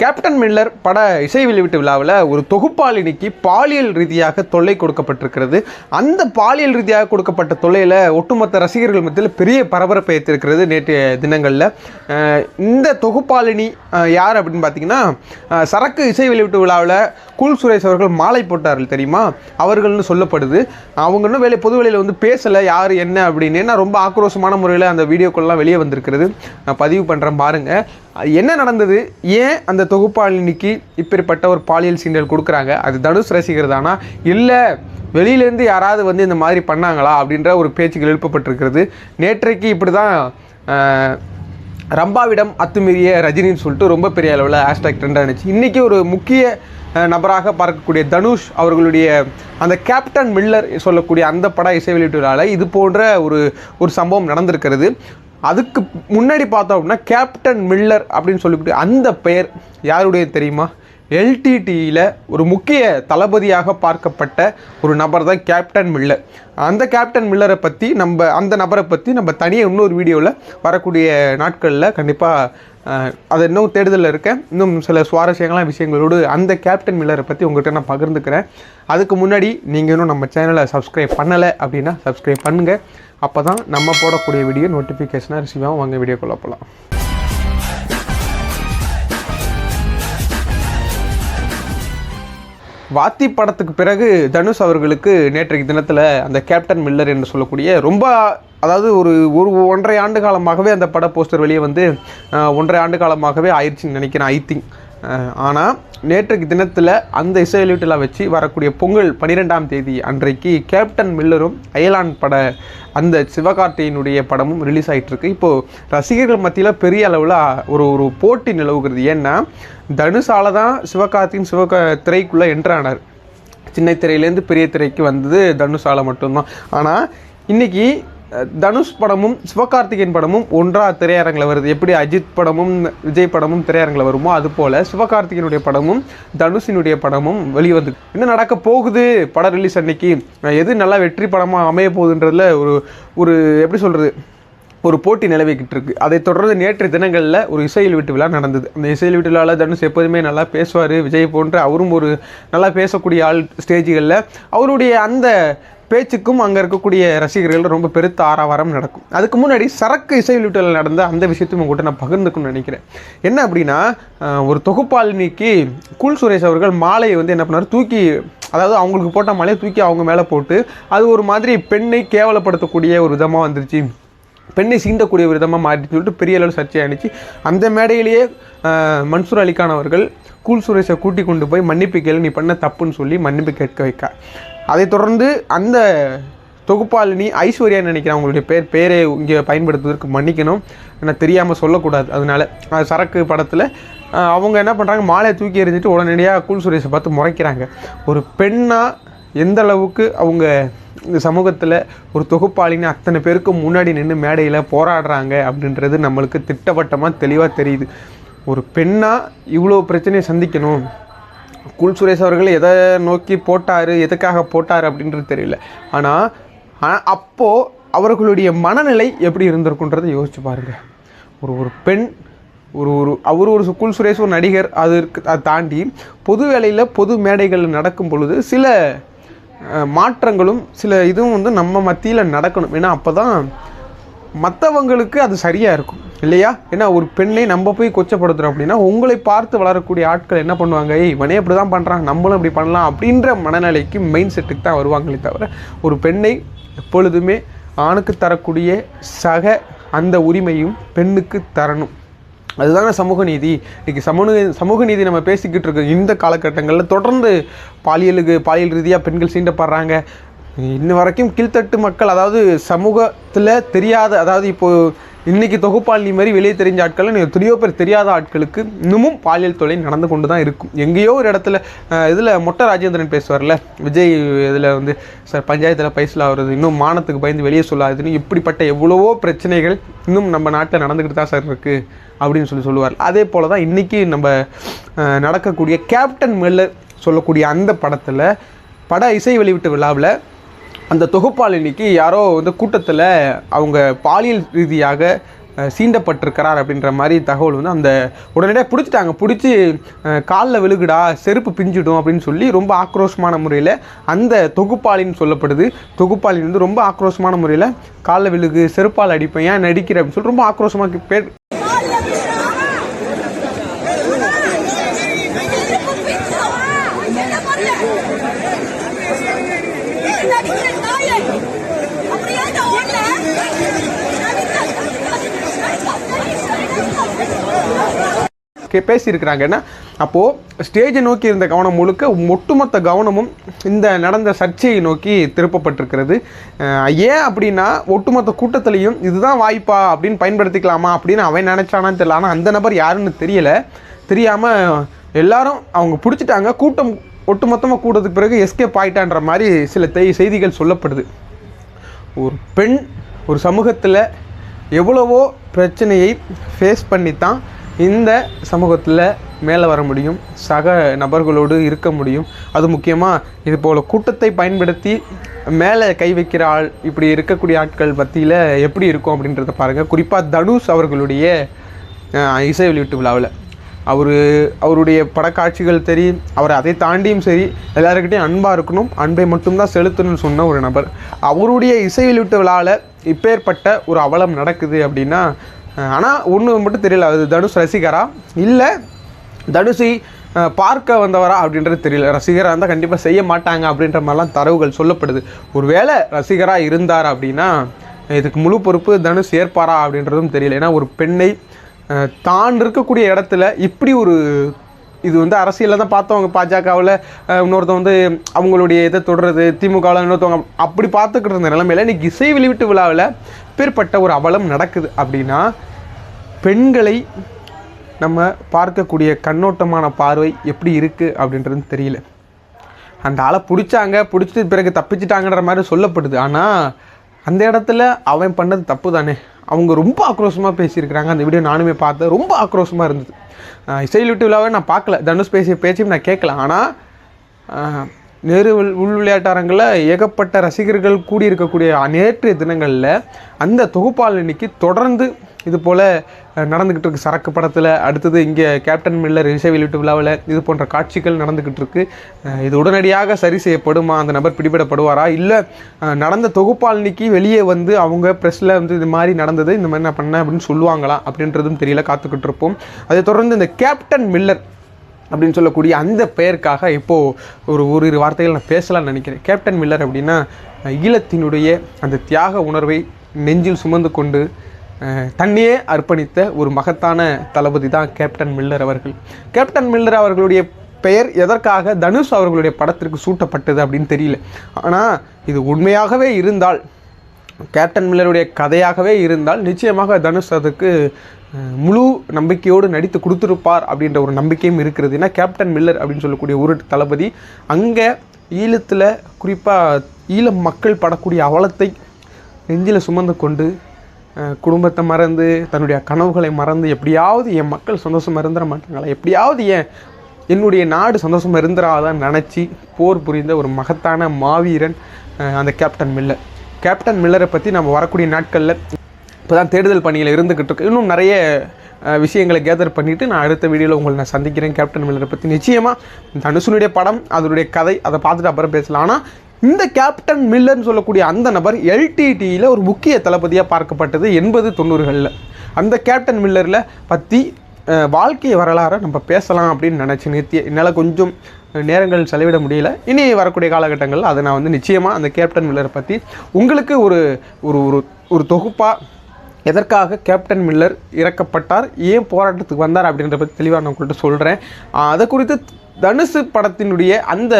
Captain Miller பட இசை வெளியீட்டு விழாவில் ஒரு தொகுப்பாளினிக்கு பாலியல் ரீதியாக தொல்லை கொடுக்கப்பட்டிருக்கிறது. அந்த பாலியல் ரீதியாக கொடுக்கப்பட்ட தொல்லையில் ஒட்டுமொத்த ரசிகர்கள் மத்தியில் பெரிய பரபரப்பை ஏற்றிருக்கிறது நேற்றைய தினங்களில். இந்த தொகுப்பாளினி யார் அப்படின்னு பார்த்தீங்கன்னா சரக்கு இசை வெளியீட்டு விழாவில் கூல் சுரேஷ் அவர்கள் மாலை போட்டார்கள் தெரியுமா? அவர்கள்னு சொல்லப்படுது. அவங்க இன்னும் வேலை பொது வெளியில் வந்து பேசலை யார் என்ன அப்படின்னு. ரொம்ப ஆக்ரோஷமான முறையில் அந்த வீடியோக்கள்லாம் வெளியே வந்திருக்கிறது. நான் பதிவு பண்ணுறேன் பாருங்கள் என்ன நடந்தது? ஏன் அந்த தொகுப்பாளினிக்கு இப்படிப்பட்ட ஒரு பாலியல் சீண்டல் கொடுக்குறாங்க? அது தனுஷ் ரசிகர் தானா? இல்லை வெளியிலேருந்து யாராவது வந்து இந்த மாதிரி பண்ணாங்களா? அப்படின்ற ஒரு பேச்சுகள் எழுப்பப்பட்டிருக்கிறது. நேற்றைக்கு இப்படி தான் ரம்பாவிடம் அத்துமீறிய ரஜினின்னு சொல்லிட்டு ரொம்ப பெரிய அளவில் ஹேஷ்டாக் ட்ரெண்டாக இருந்துச்சு இன்றைக்கி ஒரு முக்கிய நபராக பார்க்கக்கூடிய தனுஷ் அவர்களுடைய அந்த கேப்டன் மில்லர் சொல்லக்கூடிய அந்த பட இசை வெளியீட்டுகளால் இது போன்ற ஒரு ஒரு சம்பவம் நடந்திருக்கிறது. அதுக்கு முன்னாடி பார்த்தோம் அப்படின்னா கேப்டன் மில்லர் அப்படின்னு சொல்லிவிட்டு அந்த பெயர் யாருடைய தெரியுமா? எல்டிடியில் ஒரு முக்கிய தளபதியாக பார்க்கப்பட்ட ஒரு நபர் தான் கேப்டன் மில்லர் அந்த கேப்டன் மில்லரை பற்றி நம்ம அந்த நபரை பற்றி நம்ம தனியாக இன்னொரு வீடியோவில் வரக்கூடிய நாட்களில் கண்டிப்பாக அது இன்னும் தேடுதலில் இருக்கேன். இன்னும் சில சுவாரஸ்யங்களான விஷயங்களோடு அந்த கேப்டன் மில்லரை பற்றி உங்கள்கிட்ட நான் பகிர்ந்துக்கிறேன். அதுக்கு முன்னாடி நீங்கள் இன்னும் நம்ம சேனலை சப்ஸ்கிரைப் பண்ணலை அப்படின்னா சப்ஸ்கிரைப் பண்ணுங்கள் அப்போ தான் நம்ம போடக்கூடிய வீடியோ நோட்டிஃபிகேஷனாக ரிசீவ் ஆகும். வாங்க வீடியோக்குள்ளே போகலாம் வாத்தி படத்துக்கு பிறகு தனுஷ் அவர்களுக்கு நேற்றைக்கு தினத்தில் அந்த கேப்டன் மில்லர் என்று சொல்லக்கூடிய ரொம்ப அதாவது ஒரு ஒரு ஒன்றரை ஆண்டு காலமாகவே அந்த பட போஸ்டர் வெளியே வந்து ஒன்றரை ஆண்டு காலமாகவே ஆயிடுச்சுன்னு நினைக்கிறேன் ஐ திங்க் ஆனால் நேற்றைக்கு தினத்தில் அந்த இசை வச்சு வரக்கூடிய பொங்கல் பன்னிரெண்டாம் தேதி அன்றைக்கு கேப்டன் மில்லரும் அயலான் பட அந்த சிவகார்த்தியினுடைய படமும் ரிலீஸ் ஆகிட்டு இருக்கு இப்போது ரசிகர்கள் மத்தியில் பெரிய அளவில் ஒரு ஒரு போட்டி நிலவுகிறது. ஏன்னா தனுஷால தான் சிவகார்த்தியின் சிவகா திரைக்குள்ளே என்ட்ரானார் சின்ன திரையிலேருந்து பெரிய திரைக்கு வந்தது தனுஷால மட்டும்தான். ஆனால் இன்றைக்கி தனுஷ் படமும் சிவகார்த்திகேயன் படமும் ஒன்றாக திரையரங்கில் வருது. எப்படி அஜித் படமும் விஜய் படமும் திரையரங்கில் வருமோ அது போல் சிவகார்த்திகேயனுடைய படமும் தனுஷினுடைய படமும் வெளிவந்து என்ன நடக்க போகுது? படம் ரிலீஸ் அன்னைக்கு. எது நல்லா வெற்றி படமாக அமைய போகுதுன்றதுல ஒரு ஒரு எப்படி சொல்கிறது ஒரு போட்டி நிலவிக்கிட்டு இருக்கு. அதை தொடர்ந்து நேற்று தினங்களில் ஒரு இசையில் வீட்டு விழா நடந்தது. அந்த இசையில் வீட்டு விழாவில் தனுஷ் எப்போதுமே நல்லா பேசுவார். விஜய் போன்ற அவரும் ஒரு நல்லா பேசக்கூடிய ஆள் ஸ்டேஜுகளில். அவருடைய அந்த பேச்சுக்கும் அங்கே இருக்கக்கூடிய ரசிகர்கள் ரொம்ப பெருத்த ஆரவாரம் நடக்கும். அதுக்கு முன்னாடி சரக்கு இசை வெளியீட்டில் நடந்த அந்த விஷயத்தையும் உங்கள்கிட்ட நான் பகிர்ந்துக்கணும்னு நினைக்கிறேன். என்ன அப்படின்னா ஒரு தொகுப்பாளினிக்கு கூல் சுரேஷ் அவர்கள் மாலையை வந்து என்ன பண்ணார் தூக்கி அதாவது அவங்களுக்கு போட்ட மாலையை தூக்கி அவங்க மேலே போட்டு அது ஒரு மாதிரி பெண்ணை கேவலப்படுத்தக்கூடிய ஒரு விதமாக வந்துருச்சு. பெண்ணை சீண்டக்கூடிய ஒரு விதமாக மாறிட்டு சொல்லிட்டு பெரிய அளவு சர்ச்சை அந்த மேடையிலேயே மன்சூர் அலிகான் அவர்கள் கூல் சுரேஷை கூட்டி கொண்டு போய் மன்னிப்பு கேளு நீ பண்ண தப்புன்னு சொல்லி மன்னிப்பு கேட்க வைக்க அதைத் தொடர்ந்து அந்த தொகுப்பாளினி ஐஸ்வர்யான்னு நினைக்கிறேன். அவங்களுடைய பேர் பேரை இங்கே பயன்படுத்துவதற்கு மன்னிக்கணும். நான் தெரியாமல் சொல்லக்கூடாது. அதனால சரக்கு படத்தில் அவங்க என்ன பண்ணுறாங்க மாலையை தூக்கி எறிஞ்சிட்டு உடனடியாக கூல் சுரேஷை பார்த்து முறைக்கிறாங்க. ஒரு பெண்ணாக எந்த அளவுக்கு அவங்க இந்த சமூகத்தில் ஒரு தொகுப்பாளின்னு அத்தனை பேருக்கு முன்னாடி நின்று மேடையில் போராடுறாங்க அப்படின்றது நம்மளுக்கு திட்டவட்டமாக தெளிவாக தெரியுது. ஒரு பெண்ணாக இவ்வளோ பிரச்சனையை சந்திக்கணும். குல் சுரேஷ் அவர்கள் எதை நோக்கி போட்டார் எதுக்காக போட்டார் அப்படின்றது தெரியல. ஆனால் அப்போது அவர்களுடைய மனநிலை எப்படி இருந்திருக்குன்றதை யோசிச்சு பாருங்கள் ஒரு ஒரு பெண் ஒரு ஒரு அவர் ஒரு குல் சுரேஷ் ஒரு நடிகர் அதற்கு அதை தாண்டி பொது வேலையில் பொது மேடைகளில் நடக்கும் பொழுது சில மாற்றங்களும் சில இதுவும் வந்து நம்ம மத்தியில் நடக்கணும். ஏன்னா அப்போ தான் மற்றவங்களுக்கு அது சரியாக இருக்கும். இல்லையா? ஏன்னா ஒரு பெண்ணை நம்ம போய் கொச்சப்படுத்துகிறோம் அப்படின்னா உங்களை பார்த்து வளரக்கூடிய ஆட்கள் என்ன பண்ணுவாங்க? ஏய் இவனே இப்படி தான் பண்ணுறான் நம்மளும் இப்படி பண்ணலாம் அப்படின்ற மனநிலைக்கு மெயின் செட்டுக்கு தான் வருவாங்களே தவிர ஒரு பெண்ணை எப்பொழுதுமே ஆணுக்கு தரக்கூடிய சக அந்த உரிமையும் பெண்ணுக்கு தரணும். அதுதானே சமூக நீதி. இன்றைக்கி சமூக சமூக நீதி நம்ம பேசிக்கிட்டு இருக்கோம் இந்த காலகட்டங்களில் தொடர்ந்து பாலியலுக்கு பாலியல் ரீதியாக பெண்கள் சீண்டப்படுறாங்க. இன்ன வரைக்கும் கீழ்த்தட்டு மக்கள் அதாவது சமூகத்தில் தெரியாத அதாவது இப்போது இன்னைக்கு தொகுப்பாளி மாதிரி வெளியே தெரிஞ்ச ஆட்கள் எத்தனையோ பேர் தெரியாத ஆட்களுக்கு இன்னமும் பாலியல் தொலை நடந்து கொண்டு தான் இருக்கும். எங்கேயோ ஒரு இடத்துல இதில் மொட்டை ராஜேந்திரன் பேசுவார்ல விஜய் இதில் வந்து சார் பஞ்சாயத்தில் பைசல் ஆகிறது இன்னும் மானத்துக்கு பயந்து வெளியே சொல்லாதுன்னு இப்படிப்பட்ட எவ்வளவோ பிரச்சனைகள் இன்னும் நம்ம நாட்டில் நடந்துக்கிட்டு தான் சார் இருக்குது அப்படின்னு சொல்லி சொல்லுவார். அதே போல் தான் இன்றைக்கி நம்ம நடக்கக்கூடிய கேப்டன் மெல்லர் சொல்லக்கூடிய அந்த படத்தில் பட இசை வெளியீட்டு விழாவில் அந்த தொகுப்பாளினிக்கு யாரோ வந்து கூட்டத்தில் அவங்க பாலியல் ரீதியாக சீண்டப்பட்டிருக்கிறார் அப்படின்ற மாதிரி தகவல் வந்து அந்த உடனடியாக பிடிச்சிட்டாங்க. பிடிச்சி காலில் விழுகுடா செருப்பு பிஞ்சிடும் அப்படின்னு சொல்லி ரொம்ப ஆக்ரோஷமான முறையில் அந்த தொகுப்பாளின்னு சொல்லப்படுது. தொகுப்பாளின் வந்து ரொம்ப ஆக்ரோஷமான முறையில் காலில் விழுகு செருப்பால் அடிப்பேன் ஏன் நடிக்கிற? அப்படின்னு சொல்லி ரொம்ப ஆக்ரோஷமாக பே கே பேசியிருக்கிறாங்கன்னா அப்போது ஸ்டேஜை நோக்கி இருந்த கவனம் முழுக்க ஒட்டுமொத்த கவனமும் இந்த நடந்த சர்ச்சையை நோக்கி திருப்பப்பட்டிருக்கிறது. ஏன் அப்படின்னா ஒட்டுமொத்த கூட்டத்திலையும் இதுதான் வாய்ப்பா அப்படின்னு பயன்படுத்திக்கலாமா அப்படின்னு அவன் நினச்சானான்னு தெரியல. ஆனால் அந்த நபர் யாருன்னு தெரியலை. தெரியாமல் எல்லாரும் அவங்க பிடிச்சிட்டாங்க. கூட்டம் ஒட்டுமொத்தமாக கூட்டத்துக்கு பிறகு எஸ்கேப் ஆயிட்டான்ற மாதிரி சில தெய் செய்திகள் சொல்லப்படுது. ஒரு பெண் ஒரு சமூகத்தில் எவ்வளவோ பிரச்சனையை ஃபேஸ் பண்ணித்தான். இந்த சமூகத்தில் மேலே வர முடியும் சக நபர்களோடு இருக்க முடியும். அது முக்கியமாக இது போல் கூட்டத்தை பயன்படுத்தி மேலே கை வைக்கிற ஆள் இப்படி இருக்கக்கூடிய ஆட்கள் மத்தியில் எப்படி இருக்கும் அப்படின்றத பாருங்கள் குறிப்பாக தனுஷ் அவர்களுடைய இசை வெளியீட்டு விழாவில். அவர் அவருடைய படக்காட்சிகள் சரி அவர் அதை தாண்டியும் சரி எல்லாருக்கிட்டையும் அன்பாக இருக்கணும் அன்பை மட்டும்தான் செலுத்தணும்னு சொன்ன ஒரு நபர். அவருடைய இசை வெளியீட்டு விழாவில் இப்பேற்பட்ட ஒரு அவலம் நடக்குது அப்படின்னா ஆனால் ஒன்று மட்டும் தெரியல. அது தனுஷ் ரசிகரா? இல்லை தனுஷை பார்க்க வந்தவரா அப்படின்றது தெரியல. ரசிகராக இருந்தால் கண்டிப்பாக செய்ய மாட்டாங்க அப்படின்ற மாதிரிலாம் தரவுகள் சொல்லப்படுது. ஒருவேளை ரசிகராக இருந்தார் அப்படின்னா இதுக்கு முழு பொறுப்பு தனுஷ் ஏற்பாரா அப்படின்றதும் தெரியல. ஏன்னா ஒரு பெண்ணை தான் இருக்கக்கூடிய இடத்துல இப்படி ஒரு இது வந்து அரசியலில் தான் பார்த்தவங்க பாஜகவில் இன்னொருத்தவங்க வந்து அவங்களுடைய இதை தொடர்றது திமுகவில் இன்னொருத்தவங்க அப்படி பார்த்துக்கிட்டு இருந்த நிலைமையில் இன்றைக்கி இசை வெளியீட்டு விழாவில் பேர்பட்ட ஒரு அவலம் நடக்குது அப்படின்னா பெண்களை நம்ம பார்க்கக்கூடிய கண்ணோட்டமான பார்வை எப்படி இருக்குது அப்படின்றது தெரியல. அந்த ஆளை பிடிச்சாங்க பிடிச்சிட்டு பிறகு தப்பிச்சிட்டாங்கன்ற மாதிரி சொல்லப்படுது. ஆனால் அந்த இடத்துல அவன் பண்ணது தப்பு தானே அவங்க ரொம்ப ஆக்ரோஷமாக பேசியிருக்கிறாங்க. அந்த வீடியோ நானுமே பார்த்தேன். ரொம்ப ஆக்ரோஷமாக இருந்தது. அஹ் இசை நான் பார்க்கல. தனுஷ் பேசிய பேச்சையும் நான் கேட்கல. ஆனால் நேரு உள் உள் விளையாட்டரங்கில் ஏகப்பட்ட ரசிகர்கள் கூடியிருக்கக்கூடிய நேற்றைய தினங்களில் அந்த தொகுப்பாளர் இன்னைக்கு தொடர்ந்து இது போல் நடந்துக்கிட்டு இருக்கு. சரக்கு படத்தில் அடுத்தது இங்கே கேப்டன் மில்லர் இசை வெளியீட்டு விழாவில் இது போன்ற காட்சிகள் நடந்துக்கிட்டு இருக்கு. இது உடனடியாக சரி செய்யப்படுமா? அந்த நபர் பிடிபடப்படுவாரா? இல்லை நடந்த தொகுப்பாளினிக்கு வெளியே வந்து அவங்க ப்ரெஸ்ஸில் வந்து இது மாதிரி நடந்தது இந்த மாதிரி நான் பண்ணேன் அப்படின்னு சொல்லுவாங்களா? அப்படின்றதும் தெரியல காத்துக்கிட்டு இருப்போம். அதை தொடர்ந்து இந்த கேப்டன் மில்லர் அப்படின்னு சொல்லக்கூடிய அந்த பெயருக்காக இப்போது ஒரு ஓரிரு வார்த்தைகள் நான் பேசலாம்னு நினைக்கிறேன். கேப்டன் மில்லர் அப்படின்னா ஈழத்தினுடைய அந்த தியாக உணர்வை நெஞ்சில் சுமந்து கொண்டு தன்னையே அர்ப்பணித்த ஒரு மகத்தான தளபதி தான் கேப்டன் மில்லர் அவர்கள். கேப்டன் மில்லர் அவர்களுடைய பெயர் எதற்காக தனுஷ் அவர்களுடைய படத்திற்கு சூட்டப்பட்டது அப்படின்னு தெரியல. ஆனால் இது உண்மையாகவே இருந்தால் கேப்டன் மில்லருடைய கதையாகவே இருந்தால் நிச்சயமாக தனுஷ் அதுக்கு முழு நம்பிக்கையோடு நடித்து கொடுத்துருப்பார் அப்படின்ற ஒரு நம்பிக்கையும் இருக்கிறது. ஏன்னா கேப்டன் மில்லர் அப்படின்னு சொல்லக்கூடிய ஒரு தளபதி அங்கே ஈழத்தில் குறிப்பாக ஈழ மக்கள் படக்கூடிய அவலத்தை நெஞ்சில் சுமந்து கொண்டு குடும்பத்தை மறந்து தன்னுடைய கனவுகளை மறந்து எப்படியாவது என் மக்கள் சந்தோஷமாக இருந்துட மாட்டாங்களா? எப்படியாவது ஏன் என்னுடைய நாடு சந்தோஷமாக இருந்துடாதான் நினச்சி போர் புரிந்த ஒரு மகத்தான மாவீரன் அந்த கேப்டன் மில்லர். கேப்டன் மில்லரை பற்றி நம்ம வரக்கூடிய நாட்களில் இப்போ தான் தேடுதல் பணியில் இருந்துக்கிட்டு இருக்கு. இன்னும் நிறைய விஷயங்களை கேதர் பண்ணிவிட்டு நான் அடுத்த வீடியோவில் உங்களை நான் சந்திக்கிறேன். கேப்டன் மில்லரை பற்றி நிச்சயமாக தனுஷனுடைய படம் அதனுடைய கதை அதை பார்த்துட்டு அப்புறம் பேசலாம். ஆனால் இந்த கேப்டன் மில்லர்னு சொல்லக்கூடிய அந்த நபர் எல்டிடியில் ஒரு முக்கிய தளபதியாக பார்க்கப்பட்டது எண்பது தொண்ணூறுகளில். அந்த கேப்டன் மில்லரில் பற்றி வாழ்க்கை வரலாறை நம்ம பேசலாம் அப்படின்னு நினச்சி நிறுத்தி என்னால் கொஞ்சம் நேரங்கள் செலவிட முடியல. இனி வரக்கூடிய காலகட்டங்களில் அதை நான் வந்து நிச்சயமாக அந்த கேப்டன் மில்லரை பற்றி உங்களுக்கு ஒரு ஒரு ஒரு ஒரு தொகுப்பாக எதற்காக கேப்டன் மில்லர் இறக்கப்பட்டார் ஏன் போராட்டத்துக்கு வந்தார் அப்படின்றத பற்றி தெளிவாக நான் உங்கள்கிட்ட சொல்கிறேன் அதை குறித்து தனுசு படத்தினுடைய அந்த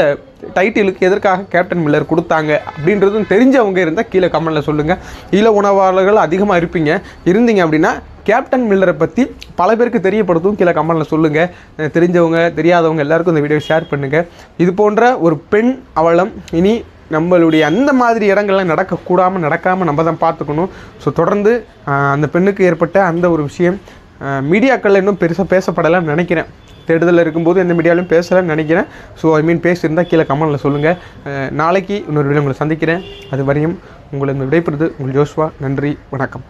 டைட்டிலுக்கு எதற்காக கேப்டன் மில்லர் கொடுத்தாங்க அப்படின்றதும் தெரிஞ்சவங்க இருந்தால் கீழே கமெண்டில் சொல்லுங்கள் ஈழ உணவாளர்கள் அதிகமாக இருப்பீங்க. இருந்தீங்க அப்படின்னா கேப்டன் மில்லரை பற்றி பல பேருக்கு தெரியப்படுத்தும் கீழே கமெண்டில் சொல்லுங்கள் தெரிஞ்சவங்க தெரியாதவங்க எல்லாருக்கும் இந்த வீடியோ ஷேர் பண்ணுங்கள் இது போன்ற ஒரு பெண் அவலம் இனி நம்மளுடைய அந்த மாதிரி இடங்கள்லாம் நடக்கக்கூடாமல் நடக்காமல் நம்ம தான் பார்த்துக்கணும். ஸோ தொடர்ந்து அந்த பெண்ணுக்கு ஏற்பட்ட அந்த ஒரு விஷயம் மீடியாக்களில் இன்னும் பெருசாக பேசப்படலாம்னு நினைக்கிறேன். தேடுதலில் இருக்கும்போது எந்த மீடியாலும் பேசலைன்னு நினைக்கிறேன். ஸோ ஐ மீன் பேசியிருந்தால் கீழே கமெண்டில் சொல்லுங்கள் நாளைக்கு இன்னொரு வீடியோ உங்களை சந்திக்கிறேன். அது வரையும் உங்களை விடைபெறுது உங்கள் ஜோஷ்வா நன்றி. வணக்கம்.